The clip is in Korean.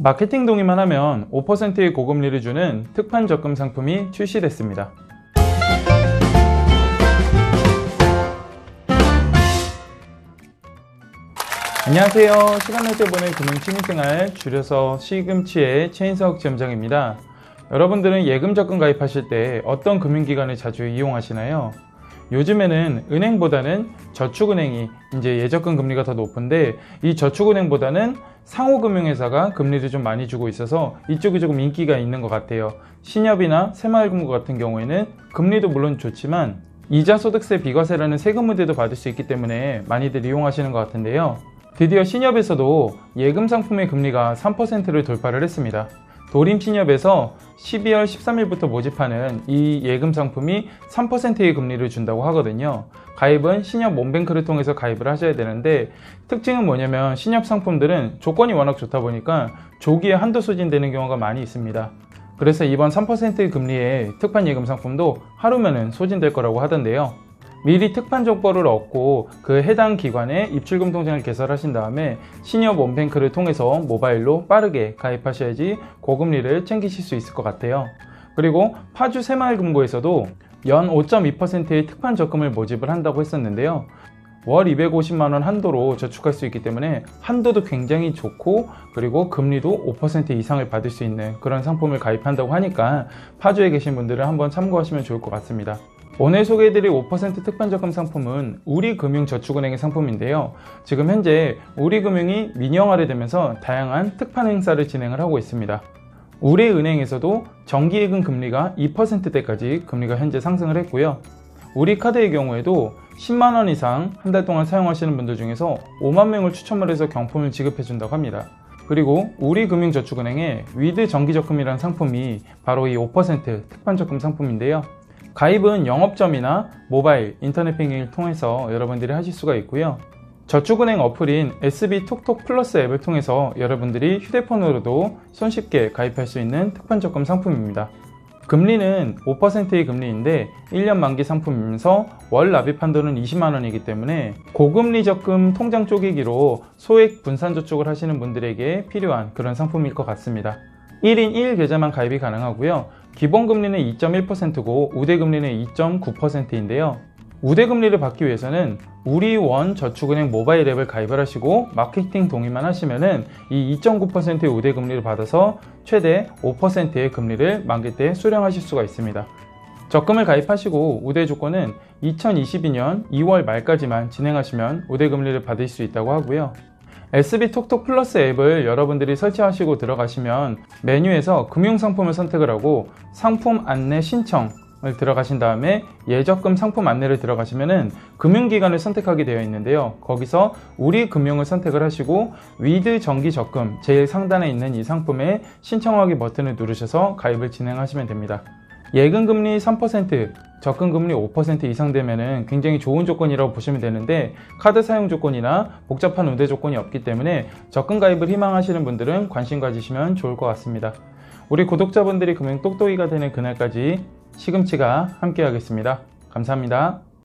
마케팅 동의만 하면 5%의 고금리를 주는 특판 적금 상품이 출시됐습니다. 안녕하세요. 시간 날 때 보는 금융 취미생활 줄여서 시금치의 최인석 지점장입니다. 여러분들은 예금 적금 가입하실 때 어떤 금융기관을 자주 이용하시나요? 요즘에는 은행보다는 저축은행이 이제 예적금 금리가 더 높은데 이 저축은행보다는 상호금융회사가 금리를 좀 많이 주고 있어서 이쪽이 조금 인기가 있는 것 같아요. 신협이나 새마을금고 같은 경우에는 금리도 물론 좋지만 이자 소득세 비과세라는 세금 무대도 받을 수 있기 때문에 많이들 이용하시는 것 같은데요. 드디어 신협에서도 예금 상품의 금리가 3%를 돌파를 했습니다. 도림 신협에서 12월 13일부터 모집하는 이 예금 상품이 3%의 금리를 준다고 하거든요. 가입은 신협 몬뱅크를 통해서 가입을 하셔야 되는데 특징은 뭐냐면 신협 상품들은 조건이 워낙 좋다 보니까 조기에 한도 소진되는 경우가 많이 있습니다. 그래서 이번 3%의 금리의 특판 예금 상품도 하루면은 소진될 거라고 하던데요. 미리 특판 정보를 얻고 그 해당 기관의 입출금 통장을 개설하신 다음에 신협 원뱅크를 통해서 모바일로 빠르게 가입하셔야지 고금리를 챙기실 수 있을 것 같아요. 그리고 파주 새마을금고에서도 연 5.2%의 특판 적금을 모집을 한다고 했었는데요. 월 250만 원 한도로 저축할 수 있기 때문에 한도도 굉장히 좋고 그리고 금리도 5% 이상을 받을 수 있는 그런 상품을 가입한다고 하니까 파주에 계신 분들은 한번 참고하시면 좋을 것 같습니다. 오늘 소개해드릴 5% 특판적금 상품은 우리금융저축은행의 상품인데요. 지금 현재 우리금융이 민영화를 되면서 다양한 특판 행사를 진행을 하고 있습니다. 우리은행에서도 정기예금 금리가 2%대까지 금리가 현재 상승을 했고요. 우리 카드의 경우에도 10만원 이상 한 달 동안 사용하시는 분들 중에서 5만 명을 추첨을 해서 경품을 지급해 준다고 합니다. 그리고 우리금융저축은행의 위드 정기적금이라는 상품이 바로 이 5% 특판적금 상품인데요. 가입은 영업점이나 모바일, 인터넷 뱅킹을 통해서 여러분들이 하실 수가 있고요. 저축은행 어플인 SB톡톡 플러스 앱을 통해서 여러분들이 휴대폰으로도 손쉽게 가입할 수 있는 특판적금 상품입니다. 금리는 5%의 금리인데 1년 만기 상품이면서 월 납입 한도는 20만원이기 때문에 고금리 적금 통장 쪼개기로 소액 분산 저축을 하시는 분들에게 필요한 그런 상품일 것 같습니다. 1인 1 계좌만 가입이 가능하고요. 기본 금리는 2.1%고 우대 금리는 2.9%인데요. 우대 금리를 받기 위해서는 우리원 저축은행 모바일 앱을 가입을 하시고 마케팅 동의만 하시면은 이 2.9%의 우대 금리를 받아서 최대 5%의 금리를 만기 때 수령하실 수가 있습니다. 적금을 가입하시고 우대 조건은 2022년 2월 말까지만 진행하시면 우대 금리를 받을 수 있다고 하고요. SB톡톡 플러스 앱을 여러분들이 설치하시고 들어가시면 메뉴에서 금융상품을 선택을 하고 상품 안내 신청 을 들어가신 다음에 예적금 상품 안내를 들어가시면은 금융기관을 선택하게 되어 있는데요. 거기서 우리 금융을 선택을 하시고 위드 정기 적금 제일 상단에 있는 이 상품에 신청하기 버튼을 누르셔서 가입을 진행하시면 됩니다. 예금 금리 3%, 적금 금리 5% 이상 되면은 굉장히 좋은 조건이라고 보시면 되는데 카드 사용 조건이나 복잡한 우대 조건이 없기 때문에 적금 가입을 희망하시는 분들은 관심 가지시면 좋을 것 같습니다. 우리 구독자분들이 금융 똑똑이가 되는 그날까지 시금치가 함께 하겠습니다. 감사합니다.